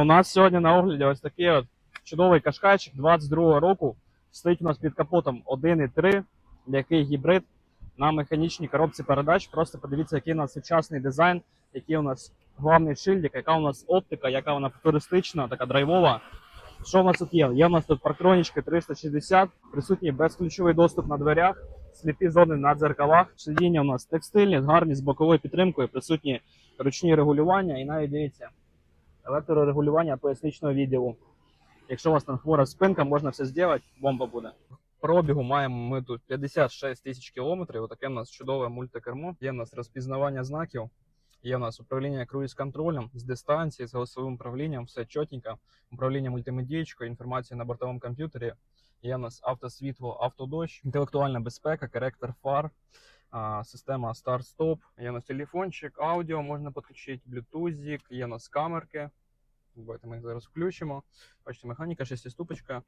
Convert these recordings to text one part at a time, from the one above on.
У нас сьогодні на огляді ось такий от чудовий кашкайчик 22 року. Стоїть у нас під капотом 1.3, який гібрид на механічній коробці передач. Просто подивіться, який у нас сучасний дизайн, який у нас головний шильдик, яка у нас оптика, яка вона футуристична, така драйвова. Що в нас тут є? Є у нас тут парктронічки 360, присутній безключовий доступ на дверях, сліпі зони на дзеркалах. Сидіння у нас текстильні, гарні з боковою підтримкою, присутні ручні регулювання і навіть дивіться, електрорегулювання поясничного відділу. Якщо у вас там хвора спинка, можна все зробити, бомба буде. Пробігу маємо ми тут 56 тисяч кілометрів. Отаке в нас чудове мультикермо. Є в нас розпізнавання знаків, є в нас управління круїз-контролем з дистанції, з голосовим управлінням, все чотенько. Управління мультимедієчкою, інформація на бортовому комп'ютері. Є в нас автосвітло, автодощ, інтелектуальна безпека, коректор фар, система старт-стоп. Є у нас телефончик, аудіо можна підключити, блютузик, є у нас камерки. Давайте ми їх зараз включимо. Бачите, механіка, шестиступочка.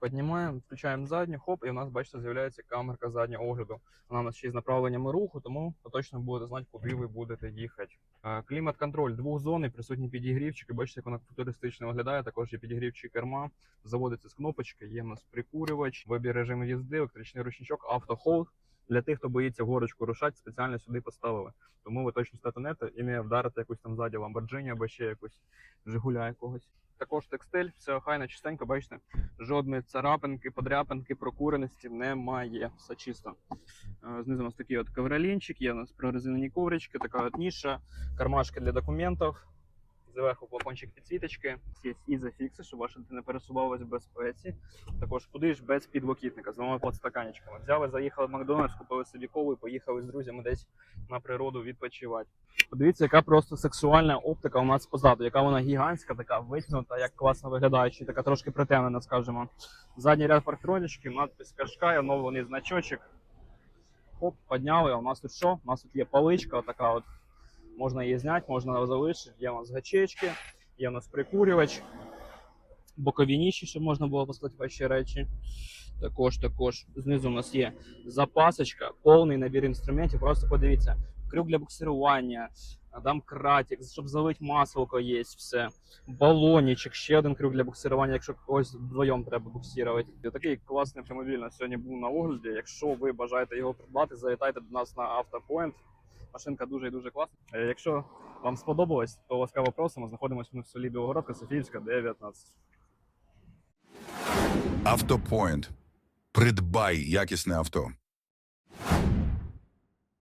Піднімаємо, включаємо задню, хоп, і у нас, бачите, з'являється камерка заднього огляду. Вона у нас ще з направленнями руху, тому точно будете знати, куди ви будете їхати. Клімат-контроль двохзонний, присутні підігрівчики. Бачите, як вона футуристично виглядає. Також є підігрівчі керма. Заводиться з кнопочки, є в нас прикурювач, вибір режиму їзди, електричний ручничок, автохолд. Для тих, хто боїться горочку рушати, спеціально сюди поставили. Тому ви точно статанете і не вдарите якусь там ззаді Lamborghini або ще якусь Жигуля якогось. Також текстиль, все охайно, чистенько, бачите, жодної царапинки, подряпинки, прокуреності немає. Все чисто. Е, Знизу у нас такий от ковролінчик, є у нас прорезинені коврички, така от ніша, кармашки для документів. Зверху плафончик підсвіточки. Є ізофікси, щоб ваша дитина пересувалась в безпеці. Також куди ж без підлокітника з двома подстаканечками. Взяли, заїхали в Макдональдс, купили собі колу і поїхали з друзями десь на природу відпочивати. Подивіться, яка просто сексуальна оптика у нас позаду, яка вона гігантська, така витягнута, як класно виглядає, чи така трошки притемнена, скажімо. Задній ряд парктронічків, надпис Кашкай, оновлений значочок. Хоп, підняли. А у нас тут що? У нас тут є паличка, така от. Можна її зняти, можна залишити. Є у нас гачечки, є у нас прикурювач, бокові ніші, щоб можна було поставити ваші речі. Також, також знизу у нас є запасочка, повний набір інструментів. Просто подивіться, крюк для буксирування, домкратик, щоб залити масло є, все. Балонічок, ще один крюк для буксирування, якщо когось вдвоєм треба буксирувати. Такий класний автомобіль на сьогодні був на огляді. Якщо ви бажаєте його придбати, завітайте до нас на Автопоінт. Машинка дуже і дуже класна. Е, Якщо вам сподобалось, то ласкаво просимо. Знаходимося ми в селі Білогородка, Софіївська, 19. Автопоінт. Придбай якісне авто.